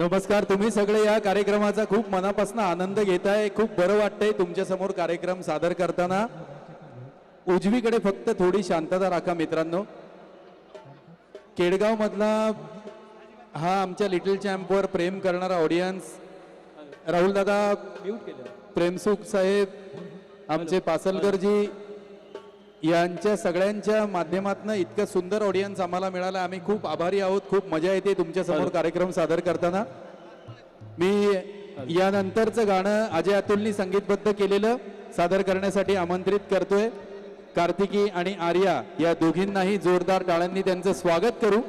नमस्कार तुम्ही सगळे या कार्यक्रमाचा खूप मनापासून आनंद घेताय. खूप बरं वाटतंय तुमच्यासमोर कार्यक्रम सादर करताना. उजवीकडे फक्त थोडी शांतता राखा मित्रांनो. केडगाव मधला हा आमच्या लिटिल चॅम्पवर प्रेम करणारा ऑडियन्स राहुल दादा प्रेमसुख साहेब आमचे पासलकरजी यांच्या सगळ्यांच्या माध्यमातून इतकं सुंदर ऑडियन्स आम्हाला मिळालं. आम्ही खूप आभारी आहोत. खूप मजा येते तुमच्यासमोर कार्यक्रम सादर करताना. मी यानंतरचं गाणं अजय अतुलनी संगीतबद्ध केलेलं सादर करण्यासाठी आमंत्रित करतोय. कार्तिकी आणि आर्या या दोघींनाही जोरदार टाळ्यांनी त्यांचं स्वागत करू.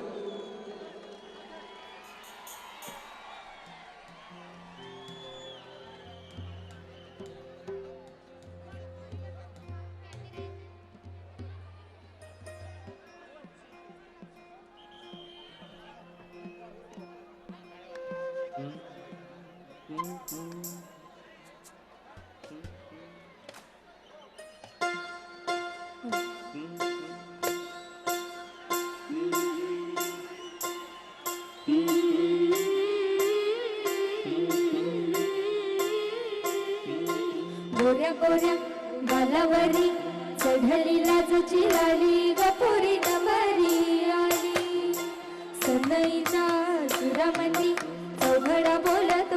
गोऱ्या गोऱ्या गालावरी चढली लाजची लाली गपुरी नवरी आली. सनईच्या सुरामंदी चौघडा बोलत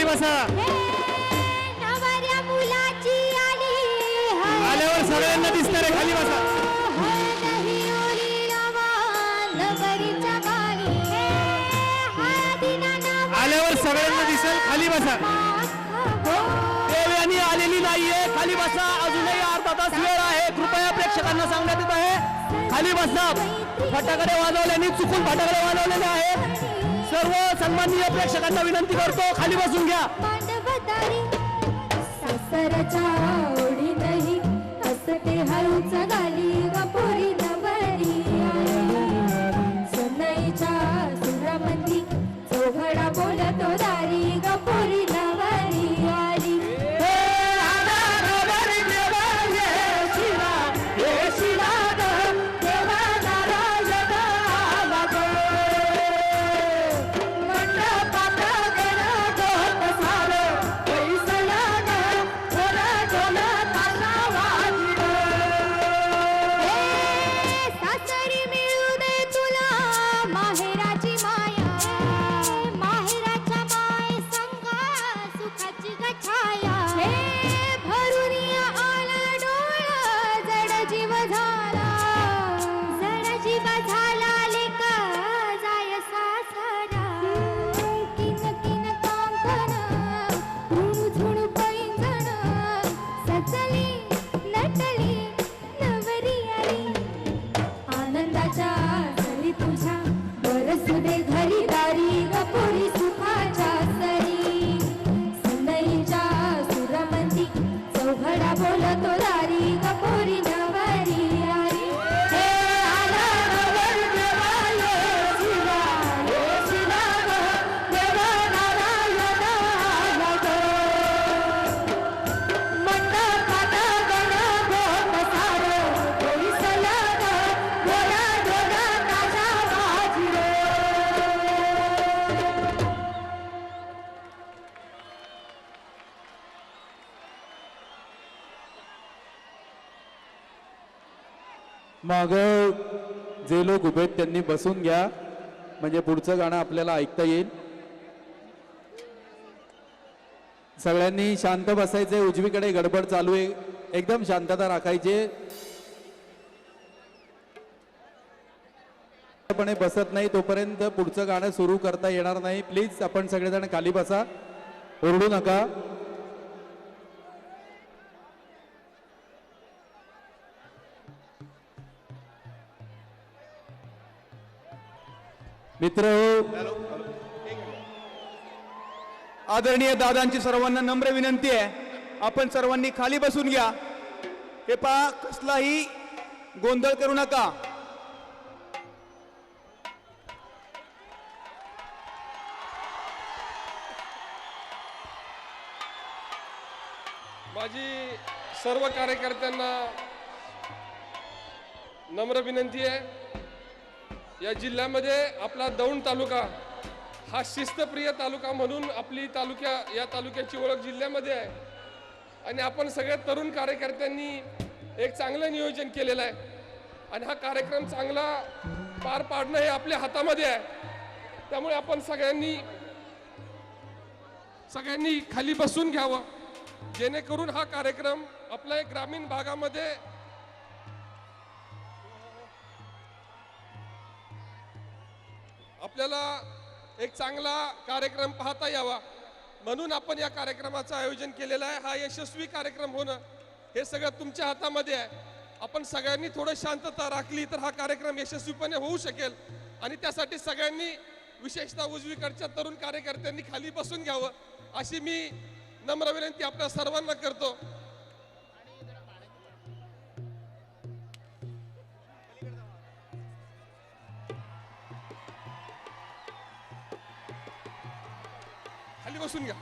खाली बसा. आल्यावर सगळ्यांना दिसणार आहे खाली बसा. आल्यावर सगळ्यांना दिसेल खाली बसा. देवयानी आलेली नाहीये खाली बसा. अजूनही अर्धा तास वेळ आहे. कृपया प्रेक्षकांना सांगण्यात येत आहे. खाली बसा. फटाकडे वाजवल्याने चुकून फटाकडे वाजवलेले आहेत. सर्व सन्माननीय प्रेक्षकांना विनंती करतो खाली बसून घ्या. सासरच्या ओढी असते हळूच गाय मग जे लोक उभे त्यांनी बसून घ्या. म्हणजे पुढचं गाणं आपल्याला ऐकता येईल. सगळ्यांनी शांत बसायचे उजवीकडे गडबड चालू आहे. एकदम शांतता राखायचे पणे बसत नाही तोपर्यंत पुढचं गाणं सुरू करता येणार नाही. प्लीज आपण सगळेजण खाली बसा. ओरडू नका. मित्र हो. आदरणीय दादांची सर्वांना नम्र विनंती आहे. आपण सर्वांनी खाली बसून घ्या. हे पहा कसलाही गोंधळ करू नका. माझी सर्व कार्यकर्त्यांना नम्र विनंती आहे. या जिल्ह्यामध्ये आपला दौंड तालुका हा शिस्तप्रिय तालुका म्हणून आपली तालुक्या या तालुक्याची ओळख जिल्ह्यामध्ये आहे. आणि आपण सगळ्या तरुण कार्यकर्त्यांनी एक चांगलं नियोजन केलेलं आहे. आणि हा कार्यक्रम चांगला पार पाडणं हे आपल्या हातामध्ये आहे. त्यामुळे आपण सगळ्यांनी सगळ्यांनी खाली बसून घ्यावं. जेणेकरून हा कार्यक्रम आपल्या एक ग्रामीण भागामध्ये आपल्याला एक चांगला कार्यक्रम पाहता यावा. म्हणून आपण या कार्यक्रमाचं आयोजन केलेलं आहे. हा यशस्वी कार्यक्रम होणं हे सगळं तुमच्या हातामध्ये आहे. आपण सगळ्यांनी थोडं शांतता राखली तर हा कार्यक्रम यशस्वीपणे होऊ शकेल आणि त्यासाठी सगळ्यांनी विशेषतः उजवीकडच्या तरुण कार्यकर्त्यांनी खाली बसून घ्यावं अशी मी नम्र विनंती आपल्या सर्वांना करतो. बसून घ्या.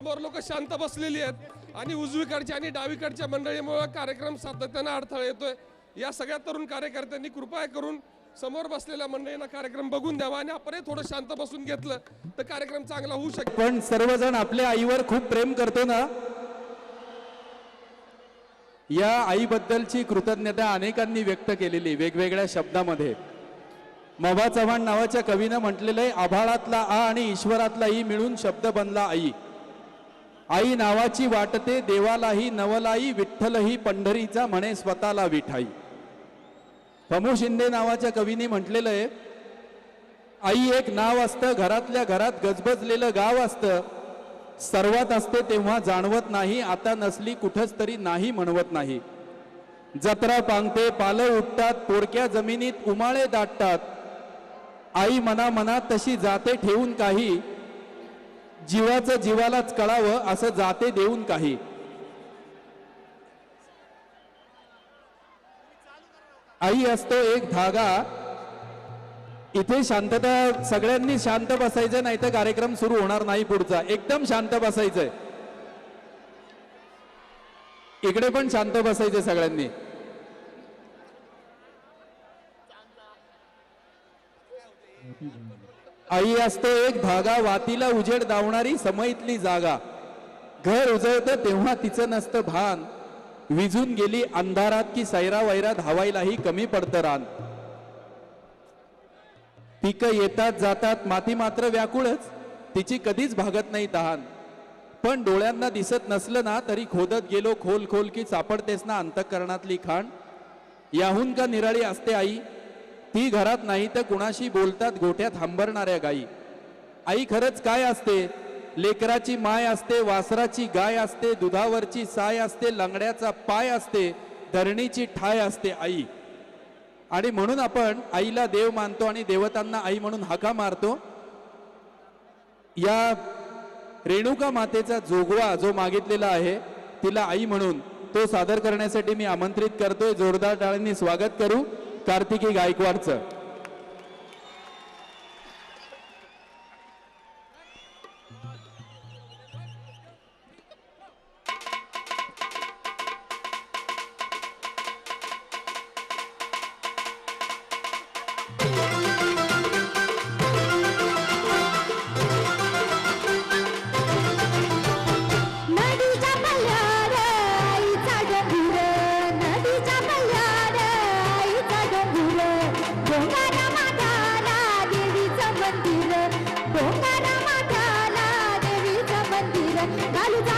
समोर लोक शांत बसलेली आहेत आणि उजवीकडच्या आणि डावीकडच्या मंडळीमुळे कार्यक्रम सातत्यानं अडथळा येतोय. या सगळ्या तरुण कार्यकर्त्यांनी कृपया करून समोर बसलेल्या मंडळींना कार्यक्रम बघून द्यावा आणि आपणही थोडं शांत बसून घेतलं तर कार्यक्रम चांगला होऊ शकेल. पण सर्वजण आपल्या आईवर खूप प्रेम करतो ना? या आईबद्दलची कृतज्ञता अनेकांनी व्यक्त केलेली वेगवेगळ्या शब्दामध्ये. मभा चव्हाण नावाच्या कवीनं म्हटलेलं आहे आभाळातला आ आणि ईश्वरातला ई मिळून शब्द बनला आई. आई नावाची वाटते देवालाही नवलाई विठ्ठलही पंढरीचा म्हणे स्वतःला विठाई. प्रमोद शिंदे नावाच्या कवीने म्हटलेलं आहे आई एक नाव असतं घरातल्या घरात गजबजलेलं गाव असतं. सर्वात असते तेव्हा जाणवत नाही आता नसली कुठंच तरी नाही म्हणवत नाही. जत्रा पांगते पालं उठतात पोरक्या जमिनीत उमाळे दाटतात. आई मना मनात तशी जाते ठेवून काही. जीवाचं जीवालाच कळावं असं जाते देऊन काही. आई असतो एक धागा. इथे शांतता सगळ्यांनी शांत बसायचं नाही तर कार्यक्रम सुरू होणार नाही पुढचा. एकदम शांत बसायचंय. इकडे पण शांत बसायचे सगळ्यांनी. आई असतो एक धागा वातीला उजेड दावणारी समईतली जागा. घर उजळतं तेव्हा तिचं नसतं भान. विजून गेली अंधारात की सैरा वैरा धावायलाही कमी पडतं रान. पिकं येतात जातात माती मात्र व्याकुळच. तिची कधीच भागत नाही तहान. पण डोळ्यांना दिसत नसलं ना तरी खोदत गेलो खोल खोल की सापडतेस ना अंतकरणातली खाण. याहून का निराळी असते आई? ती घरात नाही तर कुणाशी बोलतात गोठ्यात हंबरणाऱ्या गाई. आई खरंच काय असते? लेकराची माय असते वासराची गाय असते दुधावरची साय असते लंगड्याचा पाय असते धरणीची ठाय असते आई. आणि म्हणून आपण आईला देव मानतो आणि देवतांना आई म्हणून हाका मारतो. या रेणुका मातेचा जोगवा जो मागितलेला आहे तिला आई म्हणून तो सादर करण्यासाठी मी आमंत्रित करतोय. जोरदार टाळ्यांनी स्वागत करू. कार्तिकी गायकवाडचं. Dale, dale.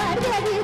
வருகிறது